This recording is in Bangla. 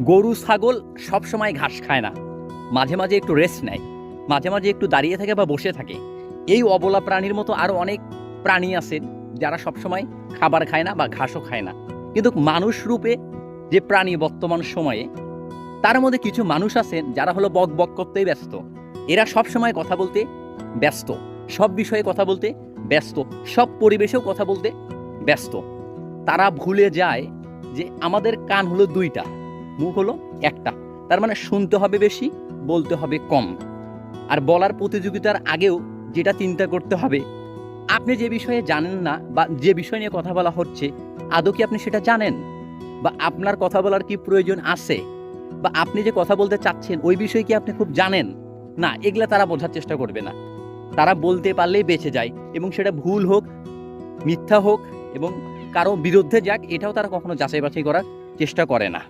গরু, ছাগল সবসময় ঘাস খায় না। মাঝে মাঝে একটু রেস্ট নেয়। মাঝে মাঝে একটু দাঁড়িয়ে থাকে বা বসে থাকে। এই অবলা প্রাণীর মতো আরও অনেক প্রাণী আছেন যারা সবসময় খাবার খায় না বা ঘাসও খায় না। কিন্তু মানুষ রূপে যে প্রাণী বর্তমান সময়ে, তার মধ্যে কিছু মানুষ আছেন যারা হলো বক বক করতেই ব্যস্ত। এরা সব সময় কথা বলতে ব্যস্ত। সব বিষয়ে কথা বলতে ব্যস্ত। সব পরিবেশেও কথা বলতে ব্যস্ত। তারা ভুলে যায় যে আমাদের কান হলো দুইটা। মুখ হলো একটা। তার মানে শুনতে হবে বেশি, বলতে হবে কম। আর বলার প্রতিযোগিতার আগেও যেটা চিন্তা করতে হবে, আপনি যে বিষয়ে জানেন না বা যে বিষয় নিয়ে কথা বলা হচ্ছে, আদৌ কি আপনি সেটা জানেন? বা আপনার কথা বলার কি প্রয়োজন আছে? বা আপনি যে কথা বলতে চাচ্ছেন, ওই বিষয়ে কি আপনি খুব জানেন? না, এগুলা তারা বোঝার চেষ্টা করবে না। তারা বলতে পারলেই বেঁচে যায় এবং সেটা ভুল হোক, মিথ্যা হোক এবং কারও বিরুদ্ধে যাক, এটাও তারা কখনো যাচাই বাছাই করার চেষ্টা করে না।